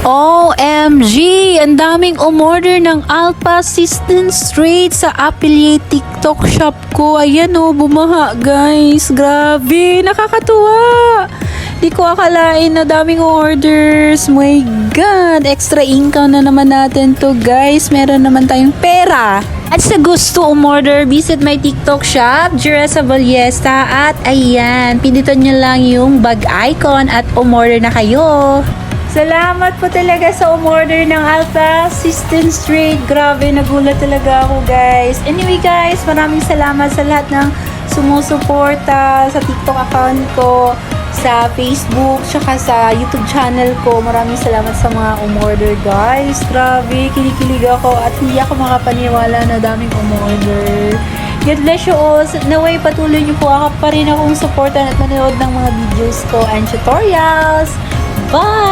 OMG! Ang daming umorder ng Alpha Assistant Straight sa affiliate TikTok shop ko. Ayan o, bumaha guys. Grabe, nakakatuwa. Di ko akalain na daming orders. My God! Extra income na naman natin to guys. Meron naman tayong pera. At sa gusto umorder, visit my TikTok shop, Juresa Ballesta. At ayan, pindutan nyo lang yung bag icon at umorder na kayo. Salamat po talaga sa umorder ng Alpha System Straight. Grabe, nagulat talaga ako guys. Anyway guys, maraming salamat sa lahat ng sumusuporta sa TikTok account ko, sa Facebook, tsaka sa YouTube channel ko. Maraming salamat sa mga umorder guys. Grabe, kinikilig ako at hindi ako makapaniwala na daming umorder. God bless you all. Naway patuloy niyo po ako pa rin akong supportan at manood ng mga videos ko and tutorials. Bye!